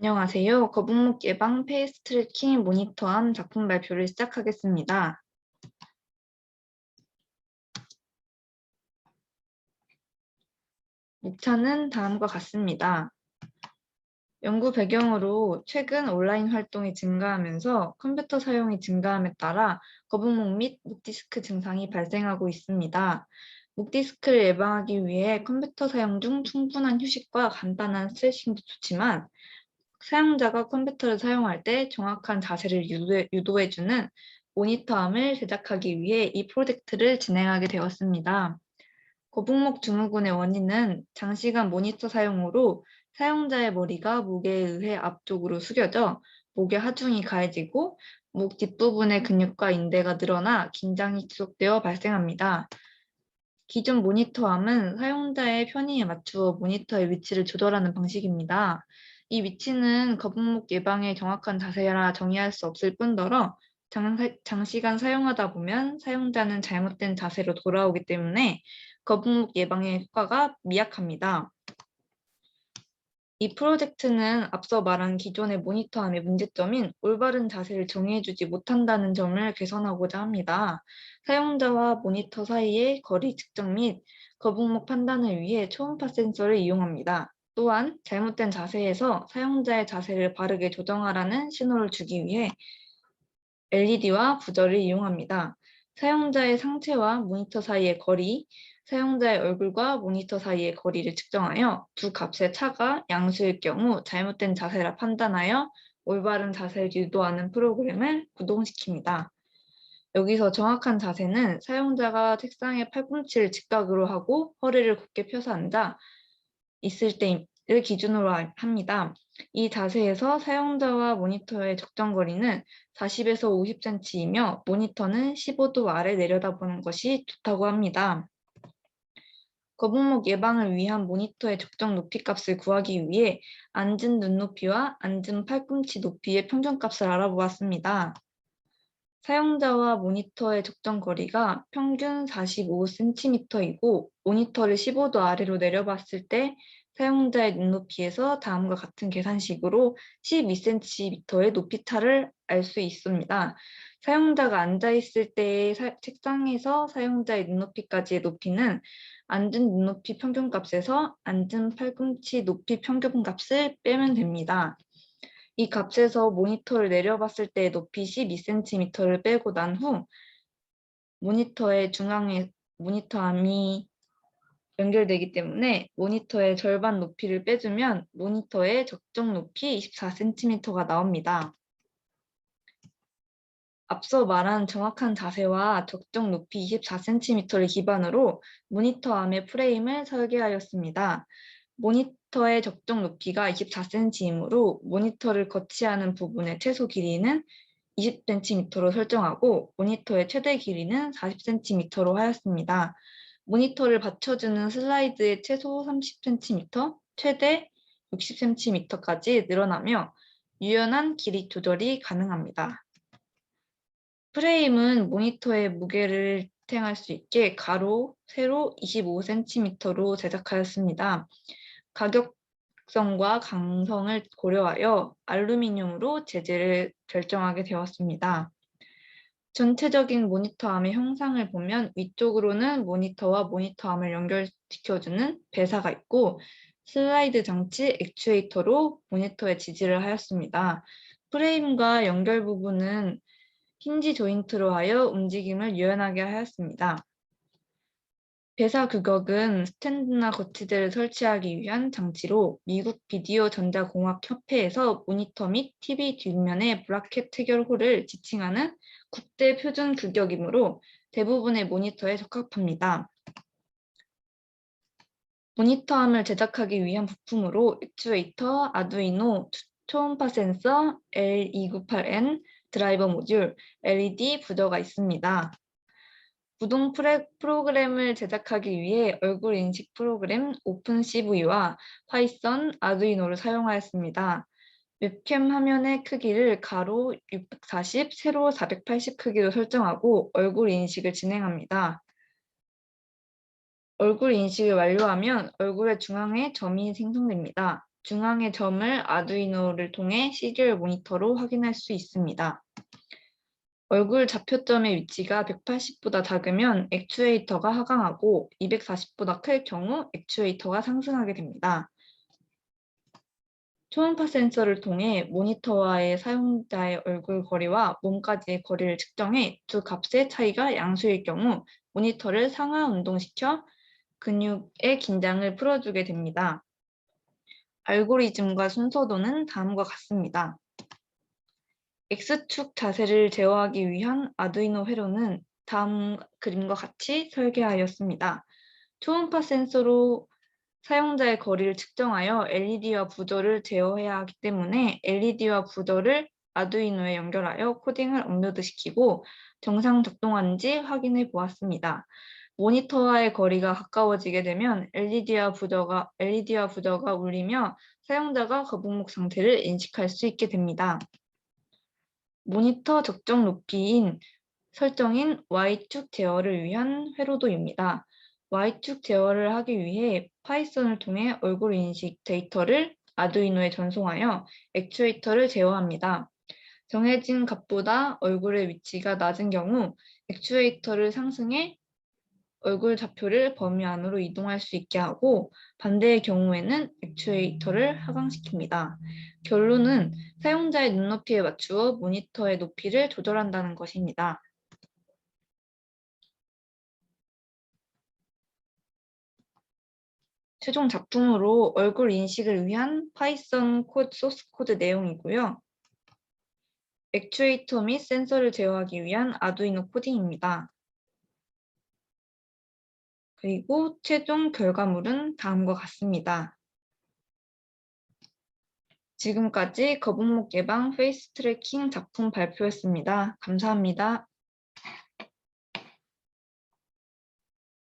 안녕하세요. 거북목 예방 페이스 트래킹 모니터함 작품 발표를 시작하겠습니다. 목차는 다음과 같습니다. 연구 배경으로 최근 온라인 활동이 증가하면서 컴퓨터 사용이 증가함에 따라 거북목 및 목디스크 증상이 발생하고 있습니다. 목디스크를 예방하기 위해 컴퓨터 사용 중 충분한 휴식과 간단한 스트레칭도 좋지만 사용자가 컴퓨터를 사용할 때 정확한 자세를 유도해, 유도해주는 모니터함을 제작하기 위해 이 프로젝트를 진행하게 되었습니다. 거북목 증후군의 원인은 장시간 모니터 사용으로 사용자의 머리가 목에 의해 앞쪽으로 숙여져 목의 하중이 가해지고 목 뒷부분의 근육과 인대가 늘어나 긴장이 지속되어 발생합니다. 기존 모니터함은 사용자의 편의에 맞추어 모니터의 위치를 조절하는 방식입니다. 이 위치는 거북목 예방에 정확한 자세라 정의할 수 없을 뿐더러 장, 장시간 사용하다 보면 사용자는 잘못된 자세로 돌아오기 때문에 거북목 예방의 효과가 미약합니다. 이 프로젝트는 앞서 말한 기존의 모니터함의 문제점인 올바른 자세를 정의해주지 못한다는 점을 개선하고자 합니다. 사용자와 모니터 사이의 거리 측정 및 거북목 판단을 위해 초음파 센서를 이용합니다. 또한 잘못된 자세에서 사용자의 자세를 바르게 조정하라는 신호를 주기 위해 LED와 부저를 이용합니다. 사용자의 상체와 모니터 사이의 거리, 사용자의 얼굴과 모니터 사이의 거리를 측정하여 두 값의 차가 양수일 경우 잘못된 자세라 판단하여 올바른 자세를 유도하는 프로그램을 구동시킵니다. 여기서 정확한 자세는 사용자가 책상에 팔꿈치를 직각으로 하고 허리를 곧게 펴서 앉아 있을 때를 기준으로 합니다. 이 자세에서 사용자와 모니터의 적정 거리는 40에서 50cm이며 모니터는 15도 아래 내려다보는 것이 좋다고 합니다. 거북목 예방을 위한 모니터의 적정 높이 값을 구하기 위해 앉은 눈높이와 앉은 팔꿈치 높이의 평균값을 알아보았습니다. 사용자와 모니터의 적정 거리가 평균 45cm이고 모니터를 15도 아래로 내려봤을 때 사용자의 눈높이에서 다음과 같은 계산식으로 12cm의 높이 차를 알 수 있습니다. 사용자가 앉아있을 때의 책상에서 사용자의 눈높이까지의 높이는 앉은 눈높이 평균값에서 앉은 팔꿈치 높이 평균값을 빼면 됩니다. 이 값에서 모니터를 내려봤을 때의 높이 12cm를 빼고 난 후 모니터의 중앙에 모니터함이 연결되기 때문에 모니터의 절반 높이를 빼주면 모니터의 적정 높이 24cm가 나옵니다. 앞서 말한 정확한 자세와 적정 높이 24cm를 기반으로 모니터 암의 프레임을 설계하였습니다. 모니터의 적정 높이가 24cm이므로 모니터를 거치하는 부분의 최소 길이는 20cm로 설정하고 모니터의 최대 길이는 40cm로 하였습니다. 모니터를 받쳐주는 슬라이드의 최소 30cm, 최대 60cm까지 늘어나며 유연한 길이 조절이 가능합니다. 프레임은 모니터의 무게를 지탱할 수 있게 가로, 세로 25cm로 제작하였습니다. 가격성과 강성을 고려하여 알루미늄으로 재질을 결정하게 되었습니다. 전체적인 모니터암의 형상을 보면 위쪽으로는 모니터와 모니터암을 연결시켜주는 배사가 있고 슬라이드 장치 액추에이터로 모니터에 지지를 하였습니다. 프레임과 연결 부분은 힌지 조인트로 하여 움직임을 유연하게 하였습니다. 배사 규격은 스탠드나 거치대를 설치하기 위한 장치로 미국 비디오 전자공학 협회에서 모니터 및 TV 뒷면에 브라켓 해결홀을 지칭하는 국제 표준 규격이므로 대부분의 모니터에 적합합니다. 모니터함을 제작하기 위한 부품으로 액추에이터, 아두이노, 초음파 센서, L298N, 드라이버 모듈, LED 부저가 있습니다. 구동 프로그램을 제작하기 위해 얼굴 인식 프로그램 오픈CV와 파이썬, 아두이노를 사용하였습니다. 웹캠 화면의 크기를 가로 640, 세로 480 크기로 설정하고 얼굴 인식을 진행합니다. 얼굴 인식을 완료하면 얼굴의 중앙에 점이 생성됩니다. 중앙의 점을 아두이노를 통해 시리얼 모니터로 확인할 수 있습니다. 얼굴 좌표점의 위치가 180보다 작으면 액추에이터가 하강하고 240보다 클 경우 액추에이터가 상승하게 됩니다. 초음파 센서를 통해 모니터와의 사용자의 얼굴 거리와 몸까지의 거리를 측정해 두 값의 차이가 양수일 경우 모니터를 상하 운동시켜 근육의 긴장을 풀어주게 됩니다. 알고리즘과 순서도는 다음과 같습니다. X축 자세를 제어하기 위한 아두이노 회로는 다음 그림과 같이 설계하였습니다. 초음파 센서로 사용자의 거리를 측정하여 LED와 부저를 제어해야 하기 때문에 LED와 부저를 아두이노에 연결하여 코딩을 업로드시키고 정상 작동하는지 확인해 보았습니다. 모니터와의 거리가 가까워지게 되면 LED와 부저가, LED와 부저가 울리며 사용자가 거북목 상태를 인식할 수 있게 됩니다. 모니터 적정 높이인 설정인 Y축 제어를 위한 회로도입니다. Y축 제어를 하기 위해 파이썬을 통해 얼굴 인식 데이터를 아두이노에 전송하여 액추에이터를 제어합니다. 정해진 값보다 얼굴의 위치가 낮은 경우 액추에이터를 상승해 얼굴 좌표를 범위 안으로 이동할 수 있게 하고 반대의 경우에는 액추에이터를 하강시킵니다. 결론은 사용자의 눈높이에 맞추어 모니터의 높이를 조절한다는 것입니다. 최종 작품으로 얼굴 인식을 위한 파이썬 코드 소스 코드 내용이고요. 액추에이터 및 센서를 제어하기 위한 아두이노 코딩입니다. 그리고 최종 결과물은 다음과 같습니다. 지금까지 거북목 예방 페이스 트래킹 작품 발표였습니다. 감사합니다.